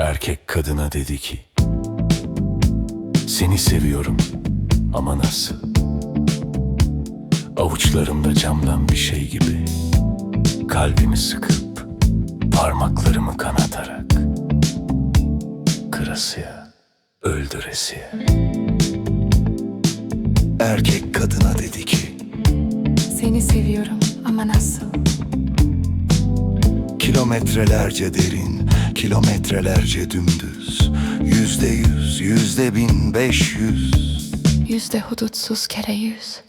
Erkek kadına dedi ki Seni seviyorum ama nasıl? Avuçlarımda camdan bir şey gibi Kalbimi sıkıp parmaklarımı kanatarak Kırasıya, öldüresiye Erkek kadına dedi ki Seni seviyorum ama nasıl? Kilometrelerce derin, kilometrelerce dümdüz. Yüzde yüz, yüzde bin beş yüz. Yüzde hudutsuz kere yüz.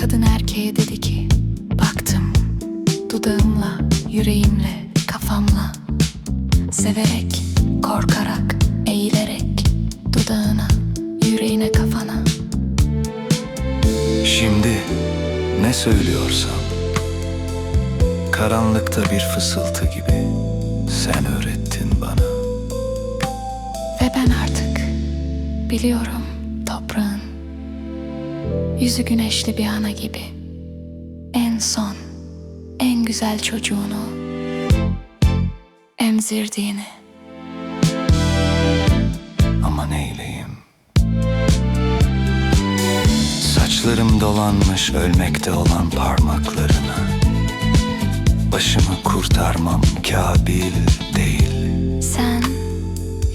Kadın erkeğe dedi ki Baktım dudağımla, yüreğimle, kafamla Severek, korkarak, eğilerek Dudağına, yüreğine, kafana. Şimdi ne söylüyorsam Karanlıkta bir fısıltı gibi Sen öğrettin bana. Ve ben artık biliyorum toprağın Yüzü güneşli bir ana gibi. En son, güzel çocuğunu Emzirdiğini. Ama neyleyim Saçlarım dolanmış ölmekte olan parmaklarına. Başımı kurtarmam kabil değil. Sen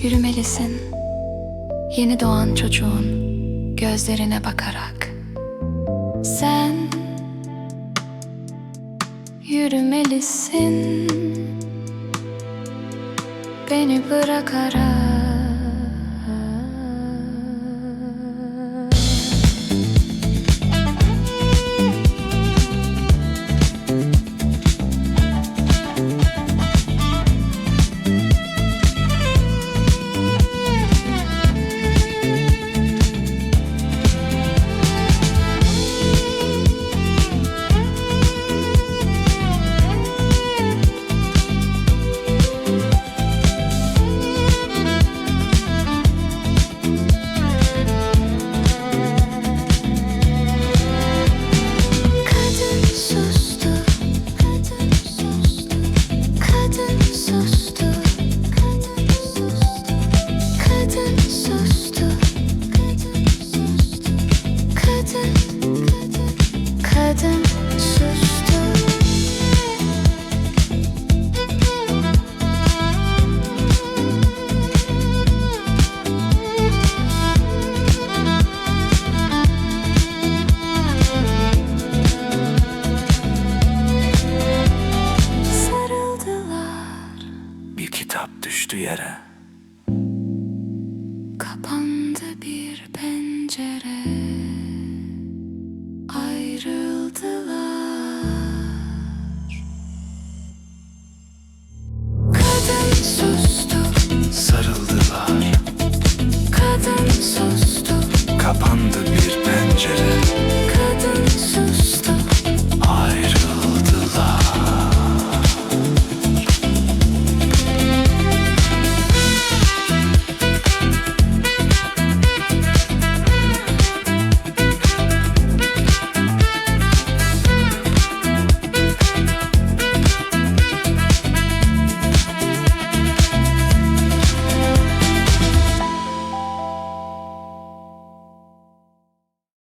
yürümelisin. Yeni doğan çocuğun gözlerine bakarak. Sen yürümelisin. Beni bırakarak düştü yere kapandı bir pencere. Ayrıldılar. Kadın sustu, Sarıldılar kadın sustu. Kapandı bir pencere